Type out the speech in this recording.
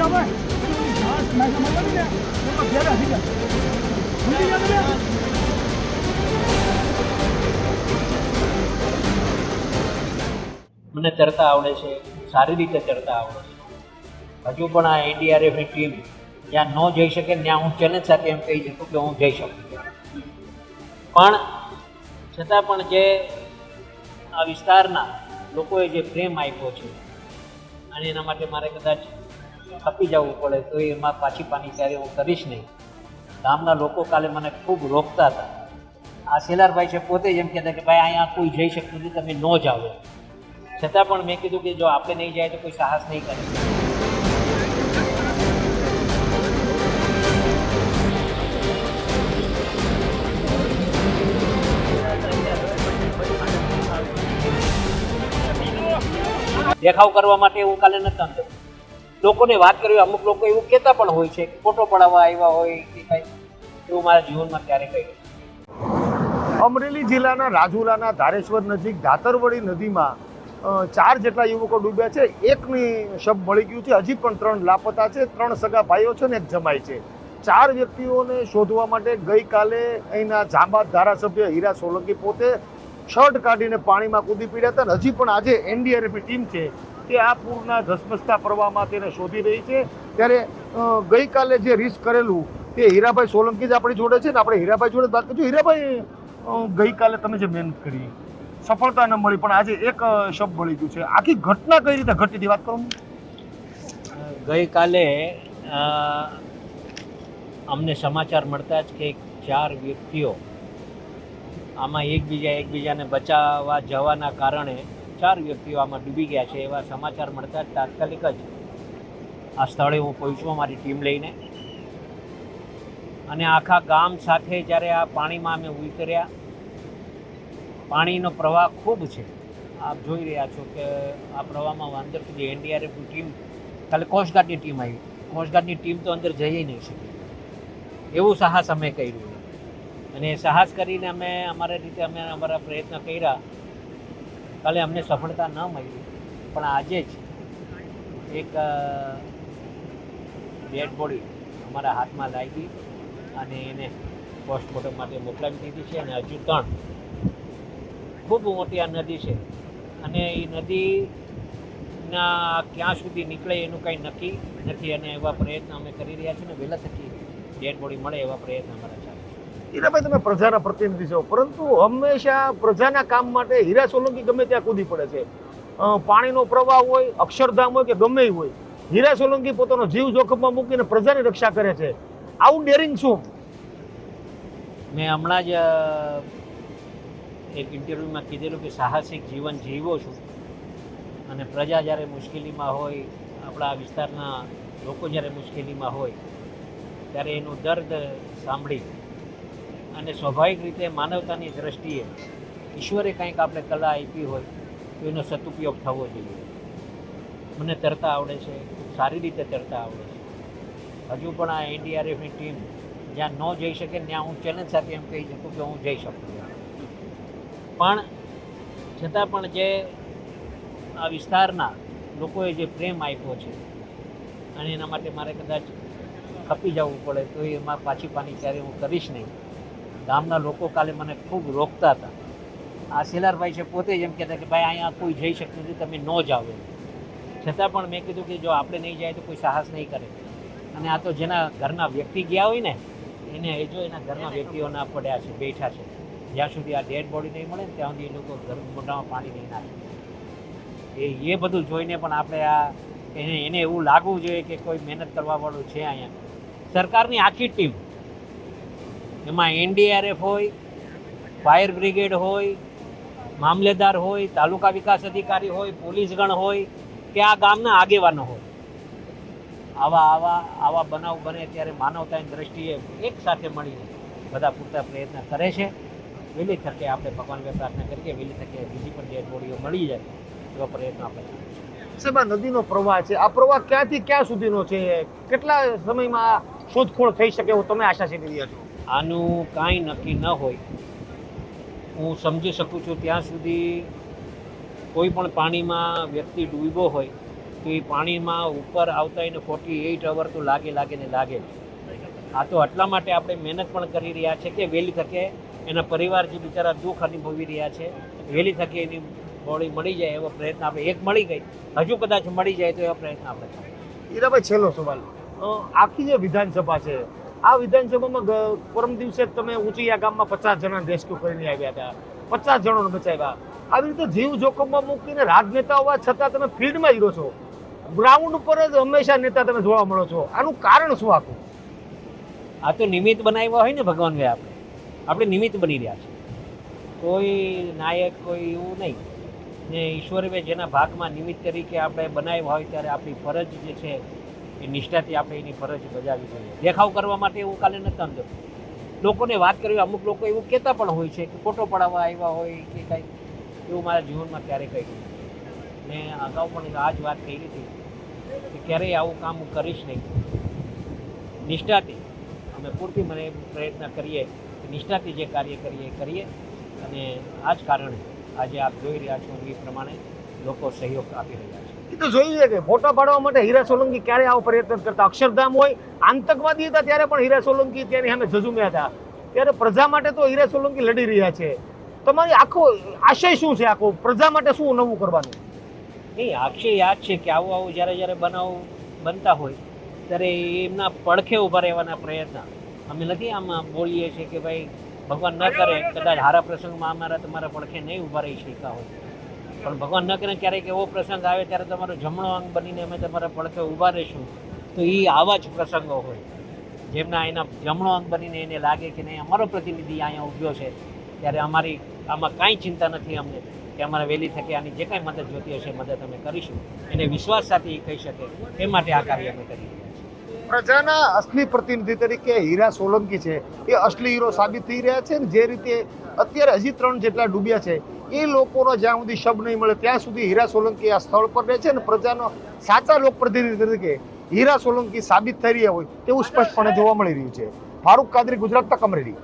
મને તરતા આવડે છે, સારી રીતે તરતા આવડે છે. હજુ પણ આ એનડીઆરએફની ટીમ જ્યાં ન જઈ શકે, ત્યાં હું ચેલેન્જ સાથે એમ કહી શકું કે હું જઈ શકું. પણ છતાં પણ જે આ વિસ્તારના લોકોએ જે પ્રેમ આપ્યો છે, અને એના માટે મારે કદાચ ખપી જવું પડે તો એમાં પાછી પાની ત્યારે હું કરીશ નહીં. ગામના લોકો કાલે મને ખૂબ રોકતા હતા. આ સેલારભાઈ છે પોતે જ એમ કહેતા કે ભાઈ અહીંયા કોઈ જઈ શકતું નથી, તમે ન જાઓ છતાં પણ મેં કીધું કે જો આપણે નહીં જાય તો કોઈ સાહસ નહીં કરે. દેખાવ કરવા માટે હું કાલે નથી આંધો લોકોને વાત કરવી અમુક લોકો એવું કહેતા પણ હોય છે કે ફોટો પડાવવા આવ્યા હોય કે કાંઈ. એવું મારા જીવનમાં ક્યારે કહ્યું અમરેલી જિલ્લાના રાજુલાના ધારેશ્વર નજીક ધાતરવડી નદીમાં ચાર જેટલા યુવકો ડૂબ્યા છે. એકની શબ મળી ગયું છે. હજી પણ ત્રણ લાપતા છે. ત્રણ સગા ભાઈઓ છે ને એક જમાઈ છે. ચાર વ્યક્તિઓને શોધવા માટે ગઈકાલે અહીંના જાંબાદ ધારાસભ્ય હીરા સોલંકી પોતે શર્ટ કાઢીને પાણીમાં કૂદી પીડ્યા હતા હજી પણ આજે એનડીઆરએફની ટીમ છે તે આ પૂરના ધસમસતા પ્રવાહમાં તેને શોધી રહી છે. ત્યારે ગઈકાલે જે રિસ્ક કરેલું, તે હીરાભાઈ સોલંકી જ આપણી જોડે છે ને આપણે હીરાભાઈ જોડે વાત કરજો હીરાભાઈ ગઈકાલે તમે જે મહેનત કરી, સફળતા ન મળી, પણ આજે એક શબ્દ મળી ગયું છે. આખી ઘટના કઈ રીતે ઘટી હતી? વાત કરું ગઈકાલે અમને સમાચાર મળતા જ કે ચાર વ્યક્તિઓ આમાં એકબીજા એકબીજાને બચાવવા જવાના કારણે ચાર વ્યક્તિઓ આમાં ડૂબી ગયા છે એવા સમાચાર મળતા તાત્કાલિક જ આ સ્થળે હું પહોંચ્યો મારી ટીમ લઈને અને આખા ગામ સાથે જ્યારે આ પાણીમાં અમે ઉતર્યા, પાણીનો પ્રવાહ ખૂબ છે. આપ જોઈ રહ્યા છો કે આ પ્રવાહમાં અંદર સુધી એનડીઆરએફની ટીમ, ખાલી કોસ્ટગાર્ડની ટીમ આવી. કોસ્ટગાર્ડની ટીમ તો અંદર જઈ નહીં શકે. એવું સાહસ અમે કર્યું. અને સાહસ કરીને અમે અમારા રીતે અમે અમારા પ્રયત્ન કર્યા. કાલે અમને સફળતા ન મળી, પણ આજે જ એક ડેડ બોડી અમારા હાથમાં લાગી અને એને પોસ્ટમોર્ટમ માટે મોકલાવી દીધી છે અને હજુ ત્રણ ખૂબ મોટી આ નદી છે અને એ નદીના ક્યાં સુધી નીકળે એનું કંઈ નક્કી નથી અને એવા પ્રયત્ન અમે કરી રહ્યા છીએ ને વહેલા થકી ડેડ બોડી મળે એવા પ્રયત્ન અમારા ચાલુ છે ભાઈ તમે પ્રજાના પ્રતિનિધિ છો. પરંતુ હંમેશા પ્રજાના કામ માટે હીરા સોલંકી ગમે ત્યાં કૂદી પડે છે. પાણીનો પ્રવાહ હોય, અક્ષરધામ હોય કે ગમે હોય, હીરા સોલંકી પોતાનો જીવ જોખમમાં મૂકીને પ્રજાની રક્ષા કરે છે. આવું ડેરિંગ શું? મેં હમણાં જ એક ઇન્ટરવ્યુમાં કીધેલું કે સાહસિક જીવન જીવો છું. અને પ્રજા જ્યારે મુશ્કેલીમાં હોય, આપણા વિસ્તારના લોકો જ્યારે મુશ્કેલીમાં હોય, ત્યારે એનું દર્દ સાંભળી. અને સ્વાભાવિક રીતે માનવતાની દ્રષ્ટિએ ઈશ્વરે કંઈક આપણે કલા આપી હોય તો એનો સદુપયોગ થવો જોઈએ. મને તરતા આવડે છે સારી રીતે તરતા આવડે છે. હજુ પણ આ એનડીઆરએફની ટીમ જ્યાં ન જઈ શકે ત્યાં હું ચેલેન્જ સાથે એમ કહી શકું કે હું જઈ શકું. પણ છતાં પણ જે આ વિસ્તારના લોકોએ જે પ્રેમ આપ્યો છે અને એના માટે મારે કદાચ ખપી જવું પડે તો એમાં પાછી પાની ક્યારે હું કરીશ નહીં. ગામના લોકો કાલે મને ખૂબ રોકતા હતા. આ સેલારભાઈ છે પોતે જ એમ કહેતા કે ભાઈ, અહીંયા કોઈ જઈ શકતું નથી, તમે ન એમ. છતાં પણ મેં કીધું કે જો આપણે નહીં જાય તો કોઈ સાહસ નહીં કરે. અને આ તો જેના ઘરના વ્યક્તિ ગયા હોય ને, એને એ જો એના ઘરના વ્યક્તિઓના પડ્યા છે, બેઠા છે. જ્યાં સુધી આ ડેડ બોડી નહીં મળે ને, ત્યાં સુધી એ લોકો ઘર મોઢામાં પાણી નહીં નાખે. એ એ બધું જોઈને પણ આપણે આ એને એને એવું લાગવું જોઈએ કે કોઈ મહેનત કરવાવાળું છે અહીંયા. સરકારની આખી ટીમ એમાં એનડીઆરએફ હોય, ફાયર બ્રિગેડ હોય, મામલેદાર હોય, તાલુકા વિકાસ અધિકારી હોય, પોલીસગણ હોય, કે આ ગામના આગેવાનો હોય. આવા આવા આવા બનાવ બને ત્યારે માનવતાની દ્રષ્ટિએ એક સાથે મળીને બધા પૂરતા પ્રયત્ન કરે છે. વહેલી તકે આપણે ભગવાનને પ્રાર્થના કરીએ વહેલી તકે બીજી પણ જે બોડીઓ મળી જાય એવો પ્રયત્ન આપણે સાહેબ નદીનો પ્રવાહ છે. આ પ્રવાહ ક્યાંથી ક્યાં સુધીનો છે? કેટલા સમયમાં શોધખોળ થઈ શકે એવું તમે આશા સેવી રહ્યા છો? આનું કાંઈ નક્કી ન હોય. હું સમજી શકું છું ત્યાં સુધી કોઈ પણ પાણીમાં વ્યક્તિ ડૂબ્યો હોય, તો એ પાણીમાં ઉપર આવતા એને ફોર્ટી એઇટ અવર તો લાગે લાગે ને લાગે આ તો એટલા માટે આપણે મહેનત પણ કરી રહ્યા છે કે વહેલી તકે એના પરિવાર જે બિચારા દુઃખ અનુભવી રહ્યા છે, વહેલી તકે એની બોડી મળી જાય એવો પ્રયત્ન આપણે, એક મળી ગઈ, હજુ કદાચ મળી જાય તો એવો પ્રયત્ન આપણે ઈરાભાઈ છેલ્લો સવાલ. આખી જે વિધાનસભા છે આ વિધાનસભામાં પરમ દિવસે જ તમે ઉંચીયા ગામમાં પચાસ જણા રેસ્ક્યુ કરીને આવ્યા હતા. પચાસ જણોને બચાવ્યા. આવી રીતે જીવ જોખમમાં મૂકીને રાજનેતા હોવા છતાં તમે ફિલ્ડમાં હીરો છો. ગ્રાઉન્ડ ઉપર જ હંમેશા નેતા તમે જોવા મળો છો. આનું કારણ શું આખું? આ તો નિમિત્ત બનાવ્યા હોય ને ભગવાનભાઈ આપણે. આપણે નિમિત્ત બની રહ્યા છે કોઈ નાયક, કોઈ એવું નહીં. ને ઈશ્વરે જેના ભાગમાં નિમિત્ત તરીકે આપણે બનાવ્યા હોય ત્યારે આપણી ફરજ જે છે એ નિષ્ઠાથી આપણે એની ફરજ બજાવી જોઈએ. દેખાવ કરવા માટે એવું કાલે નથી અંદર લોકોને વાત કરવી, અમુક લોકો એવું કહેતા પણ હોય છે કે ફોટો પડાવવા આવ્યા હોય કે કાંઈ. એવું મારા જીવનમાં ક્યારેય કહ્યું મેં અગાઉ પણ આ જ વાત કહી હતી કે ક્યારેય આવું કામ હું કરીશ નહીં. નિષ્ઠાથી અમે પૂરતી મને પ્રયત્ન કરીએ નિષ્ઠાથી જે કાર્ય કરીએ કરીએ. અને આ જ કારણે આજે આપ જોઈ રહ્યા છો એ પ્રમાણે લોકો સહયોગ આપી રહ્યા છે. એ તો જોઈએ કે ફોટા પાડવા માટે હીરા સોલંકી ક્યારે આવો પ્રયત્ન કરતા? અક્ષરધામ હોય, આતંકવાદી હતા ત્યારે પણ હીરા સોલંકી ત્યાંની સામે ઝઝુમ્યા હતા. ત્યારે પ્રજા માટે તો હીરા સોલંકી લડી રહ્યા છે. તમારી આખો આશય શું છે આખો? પ્રજા માટે શું નવું કરવાનું? નહીં આક્ષે યાદ છે કે આવું આવું જ્યારે જ્યારે બનાવ બનતા હોય, ત્યારે એમના પડખે ઊભા રહેવાના પ્રયત્ન. અમે નથી આમાં બોલીએ છીએ કે ભાઈ ભગવાન ન કરે, કદાચ હારા પ્રસંગમાં અમારા તમારા પડખે નહીં ઊભા રહી શક્યા હોય. પણ ભગવાન ન કરે ક્યારેક એવો પ્રસંગ આવે ત્યારે તમારો જમણો અંગ બનીને અમે તમારા પડખે ઊભા રહીશું, તો એ આવા જ પ્રસંગો હોય. જેમના એના જમણો અંગ બનીને એને લાગે કે નહીં, અમારો પ્રતિનિધિ અહીંયા ઊભ્યો છે, ત્યારે અમારી આમાં કાંઈ ચિંતા નથી અમને કે અમારે વહેલી થકે આની જે કાંઈ મદદ જોતી હશે મદદ અમે કરીશું. એને વિશ્વાસ સાથે એ કહી શકે, એ માટે આ કાર્ય અમે કરી પ્રજાના અસલી પ્રતિનિધિ તરીકે હીરા સોલંકી છે. એ અસલી હીરો સાબિત થઈ રહ્યા છે ને જે રીતે અત્યારે હજી ત્રણ જેટલા ડૂબ્યા છે. એ લોકોનો જ્યાં સુધી શબ નહીં મળે ત્યાં સુધી હીરા સોલંકી આ સ્થળ પર રહે છે અને પ્રજાનો સાચા લોકપ્રતિનિધિ તરીકે હીરા સોલંકી સાબિત થઈ રહ્યા હોય તેવું સ્પષ્ટપણે જોવા મળી રહ્યું છે. ફારૂક કાદરી ગુજરાત તક અમરેલી.